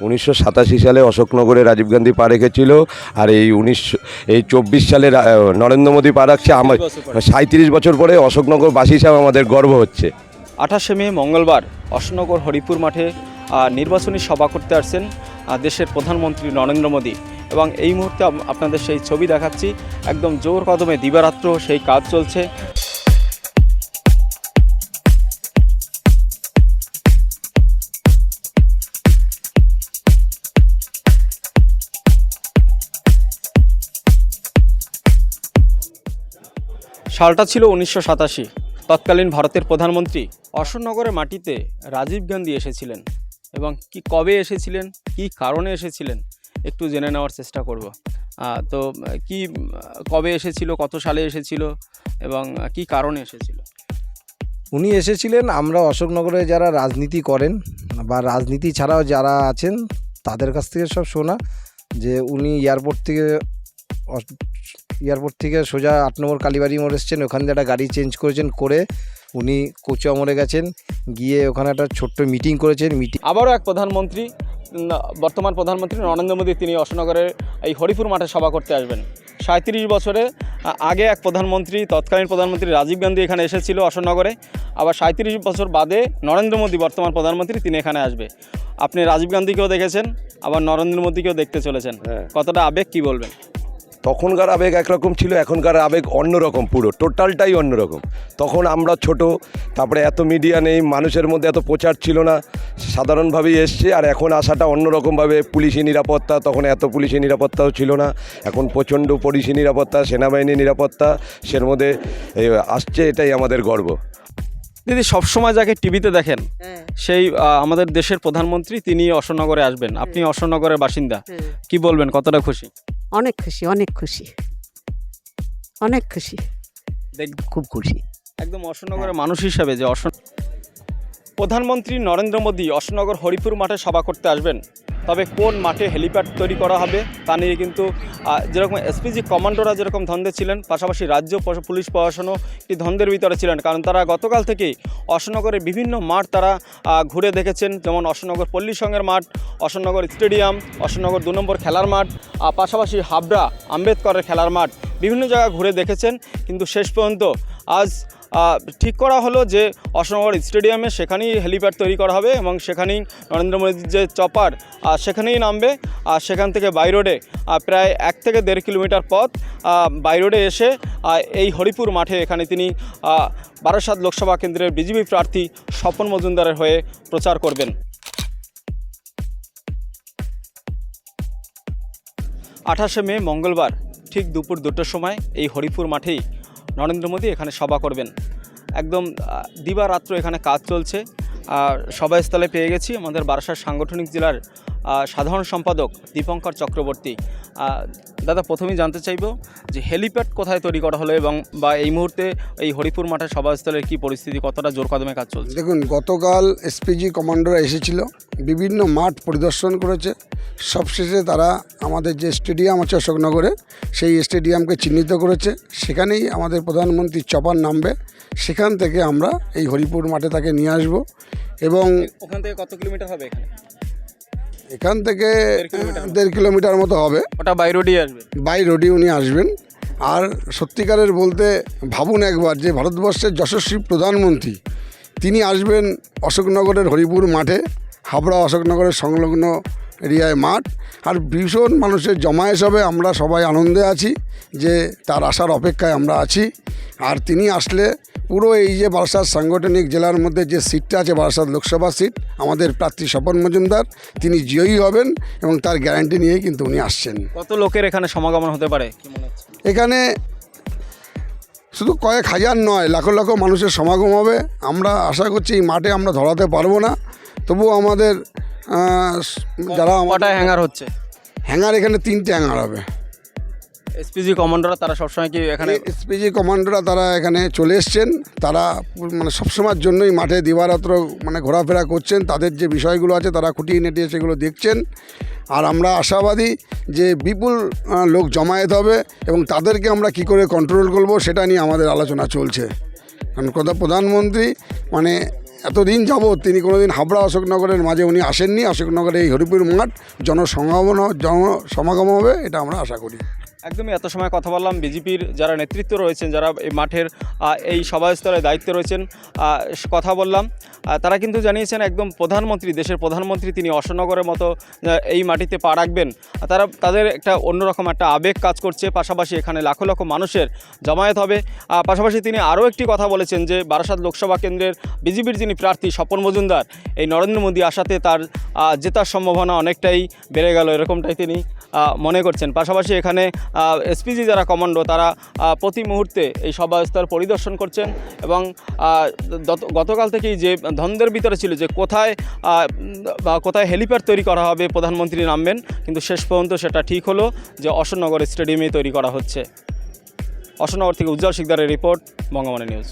উনিশশো সাতাশি সালে অশোকনগরে রাজীব গান্ধী পা রেখেছিল আর এই উনিশশো এই চব্বিশ সালে নরেন্দ্র মোদী পা রাখছে আমার সাঁত্রিশ বছর পরে। অশোকনগর অশোকনগরবাসী হিসাবে আমাদের গর্ব হচ্ছে। আঠাশে মে মঙ্গলবার অশোকনগর হরিপুর মাঠে নির্বাচনী সভা করতে আসছেন দেশের প্রধানমন্ত্রী নরেন্দ্র মোদী। এবং এই মুহূর্তে আপনাদের সেই ছবি দেখাচ্ছি একদম জোর কদমে দিবারাত্র সেই কাজ চলছে। সালটা ছিল উনিশশো সাতাশি। তৎকালীন ভারতের প্রধানমন্ত্রী অশোকনগরের মাটিতে রাজীব গান্ধী এসেছিলেন। এবং কি কবে এসেছিলেন, কি কারণে এসেছিলেন, একটু জেনে নেওয়ার চেষ্টা করব। তো কি কবে এসেছিল, কত সালে এসেছিল, এবং কি কারণে এসেছিল? উনি এসেছিলেন, আমরা অশোকনগরে যারা রাজনীতি করেন, বা রাজনীতি ছাড়াও যারা আছেন, তাদের কাছ থেকে সব শোনা, যে উনি এয়ারপোর্ট থেকে এয়ারপোর্ট থেকে সোজা আট নম্বর কালীবাড়ি মোড় এসছেন। ওখান দিয়ে একটা গাড়ি চেঞ্জ করেছেন করে উনি কোচুয়া মোড়ে গেছেন। গিয়ে ওখানে একটা ছোট্ট মিটিং করেছেন। মিটিং আবারও এক প্রধানমন্ত্রী বর্তমান প্রধানমন্ত্রী নরেন্দ্র মোদী তিনি অশোকনগরের এই হরিপুর মাঠে সভা করতে আসবেন। সাঁত্রিশ বছরে আগে এক প্রধানমন্ত্রী তৎকালীন প্রধানমন্ত্রী রাজীব গান্ধী এখানে এসেছিল অশোকনগরে। আবার সাঁত্রিশ বছর বাদে নরেন্দ্র মোদী বর্তমান প্রধানমন্ত্রী তিনি এখানে আসবে। আপনি রাজীব গান্ধীকেও দেখেছেন আবার নরেন্দ্র মোদীকেও দেখতে চলেছেন। হ্যাঁ। কতটা আবেগ কি বলবেন? তখনকার আবেগ একরকম ছিল এখনকার আবেগ অন্যরকম পুরো টোটালটাই অন্যরকম। তখন আমরা ছোট তারপরে এত মিডিয়া নেই মানুষের মধ্যে এত প্রচার ছিল না সাধারণভাবেই এসছে আর এখন আসাটা অন্যরকমভাবে পুলিশি নিরাপত্তা তখন এত পুলিশি নিরাপত্তাও ছিল না। এখন প্রচণ্ড পুলিশি নিরাপত্তা সেনাবাহিনী নিরাপত্তা সের মধ্যে আসছে এটাই আমাদের গর্ব। দিদি সবসময় যাকে টিভিতে দেখেন সেই আমাদের দেশের প্রধানমন্ত্রী তিনি অশোকনগরে আসবেন। আপনি অশোকনগরের বাসিন্দা। হ্যাঁ, কি বলবেন কতটা খুশি? অনেক খুশি অনেক খুশি। অনেক খুশি। দেখ- খুব খুশি। একদম অশোকনগরের মানুষ হিসাবে যে অশোক প্রধানমন্ত্রী নরেন্দ্র মোদী অশোকনগর হরিপুর মাঠে সভা করতে আসবেন। তবে কোন মাঠে হেলিপ্যাড তৈরি করা হবে তা নিয়ে কিন্তু যেরকম এসপিজি কমান্ডোরা যেরকম ধন্দে ছিলেন পাশাপাশি রাজ্য পুলিশ প্রশাসনও একটি ধন্দের ভিতরে ছিলেন। কারণ তারা গতকাল থেকেই অশোকনগরের বিভিন্ন মাঠ তারা ঘুরে দেখেছেন। যেমন অশোকনগর পল্লী সংঘের মাঠ অশোকনগর স্টেডিয়াম অশোকনগর দু নম্বর খেলার মাঠ আহ, পাশাপাশি হাবড়া আম্বেদকরের খেলার মাঠ বিভিন্ন জায়গা ঘুরে দেখেছেন। কিন্তু শেষ পর্যন্ত আজ ঠিক করা হলো যে অশোকনগর স্টেডিয়ামে সেখানেই হেলিপ্যাড তৈরি করা হবে এবং সেখানেই নরেন্দ্র মোদীর যে চপার সেখানেই নামবে। আর সেখান থেকে বাই রোডে প্রায় এক থেকে দেড় কিলোমিটার পথ আহ, বাই রোডে এসে এই হরিপুর মাঠে এখানে তিনি বারাসাত লোকসভা কেন্দ্রের বিজেপি প্রার্থী স্বপন মজুমদারের হয়ে প্রচার করবেন। আঠাশে মে মঙ্গলবার ঠিক দুপুর দুটোর সময় এই হরিপুর মাঠেই নরেন্দ্র মোদী এখানে সভা করবেন। একদম দিবারাত্র এখানে কাজ চলছে। আর সভাস্থলে পেয়ে গেছি আমাদের বারাসার সাংগঠনিক জেলার সাধারণ সম্পাদক দীপঙ্কর চক্রবর্তী। দাদা প্রথমেই জানতে চাইব যে হেলিপ্যাড কোথায় তৈরি করা হলো এবং বা এই মুহূর্তে এই হরিপুর মাঠের সভাস্থলের কি পরিস্থিতি কতটা জোর কদমে কাজ চলছে? দেখুন গতকাল এসপিজি কমান্ডোরা এসেছিল বিভিন্ন মাঠ পরিদর্শন করেছে। সবশেষে তারা আমাদের যে স্টেডিয়াম আছে অশোকনগরে সেই স্টেডিয়ামকে চিহ্নিত করেছে। সেখানেই আমাদের প্রধানমন্ত্রী চপার নামবে। সেখান থেকে আমরা এই হরিপুর মাঠে তাকে নিয়ে আসব এবং ওখান থেকে কত কিলোমিটার হবে এখানে? এখান থেকে দেড় কিলোমিটার। মতো। হবে। ওটা বাই রোডই আসবে। বাই রোডে উনি আসবেন। আর সত্যিকারের বলতে ভাবুন একবার যে ভারতবর্ষের যশস্বী প্রধানমন্ত্রী তিনি আসবেন অশোকনগরের হরিপুর মাঠে হাবড়া অশোকনগরের সংলগ্ন এরিয়ায় মাঠ। আর ভীষণ মানুষের জমায়েশ হবে আমরা সবাই আনন্দে আছি যে তার আসার অপেক্ষায় আমরা আছি। আর তিনি আসলে পুরো এই যে বারাসাত সাংগঠনিক জেলার মধ্যে যে সিটটা আছে বারাসাত লোকসভা সিট আমাদের প্রার্থী স্বপন মজুমদার তিনি জয়ী হবেন এবং তার গ্যারান্টি নিয়েই কিন্তু উনি আসছেন। কত লোকের এখানে সমাগমন হতে পারে এখানে শুধু কয়েক হাজার নয় লাখো লাখো মানুষের সমাগম হবে। আমরা আশা করছি এই মাঠে আমরা ধরাতে পারব না। তবুও আমাদের যারা কটায় হ্যাঙ্গার হচ্ছে? হ্যাঙ্গার এখানে তিনটে হ্যাঙ্গার হবে। এসপিজি কমান্ডাররা তারা সবসময় কি এখানে এসপিজি কমান্ডোরা তারা এখানে চলে এসছেন। তারা মানে সবসময়ের জন্যই মাঠে দিবারাত্র মানে ঘোরাফেরা করছেন। তাদের যে বিষয়গুলো আছে তারা খুঁটিয়ে নেটিয়ে সেগুলো দেখছেন। আর আমরা আশাবাদী যে বিপুল লোক জমায়েত হবে এবং তাদেরকে আমরা কি করে কন্ট্রোল করব সেটা নিয়ে আমাদের আলোচনা চলছে। কারণ কথা প্রধানমন্ত্রী মানে এতদিন যাবৎ তিনি কোনোদিন হাবড়া অশোকনগরের মাঝে উনি আসেননি। অশোকনগরে এই হরিপুর মাঠ জনসমাগম জনসমাগম হবে, এটা আমরা আশা করি। একদমই এত সময় কথা বললাম। বিজেপির যারা নেতৃত্ব রয়েছেন, যারা এই মাঠের এই সভাস্থলে দায়িত্বে রয়েছেন কথা বললাম। তারা কিন্তু জানিয়েছেন একদম প্রধানমন্ত্রী, দেশের প্রধানমন্ত্রী তিনি অশোকনগরের মতো এই মাটিতে পা রাখবেন। তারা, তাদের একটা অন্যরকম একটা আবেগ কাজ করছে। পাশাপাশি এখানে লাখো লাখো মানুষের জমায়েত হবে। পাশাপাশি তিনি আরও একটি কথা বলেছেন যে, বারাসাত লোকসভা কেন্দ্রের বিজেপির যিনি প্রার্থী স্বপন মজুমদার, এই নরেন্দ্র মোদী আসাতে তার জেতার সম্ভাবনা অনেকটাই বেড়ে গেল, এরকমটাই তিনি মনে করছেন। পাশাপাশি এখানে এসপিজি যারা কমান্ডো, তারা প্রতি মুহূর্তে এই সভাস্থল পরিদর্শন করছেন এবং গতকাল থেকেই যে ধন্দের ভিতরে ছিল যে কোথায় বা কোথায় হেলিপ্যাড তৈরি করা হবে, প্রধানমন্ত্রী নামবেন, কিন্তু শেষ পর্যন্ত সেটা ঠিক হলো যে অশোকনগর স্টেডিয়ামে তৈরি করা হচ্ছে। অশোকনগর থেকে উজ্জ্বল শিকদারের রিপোর্ট বঙ্গমানে নিউজ।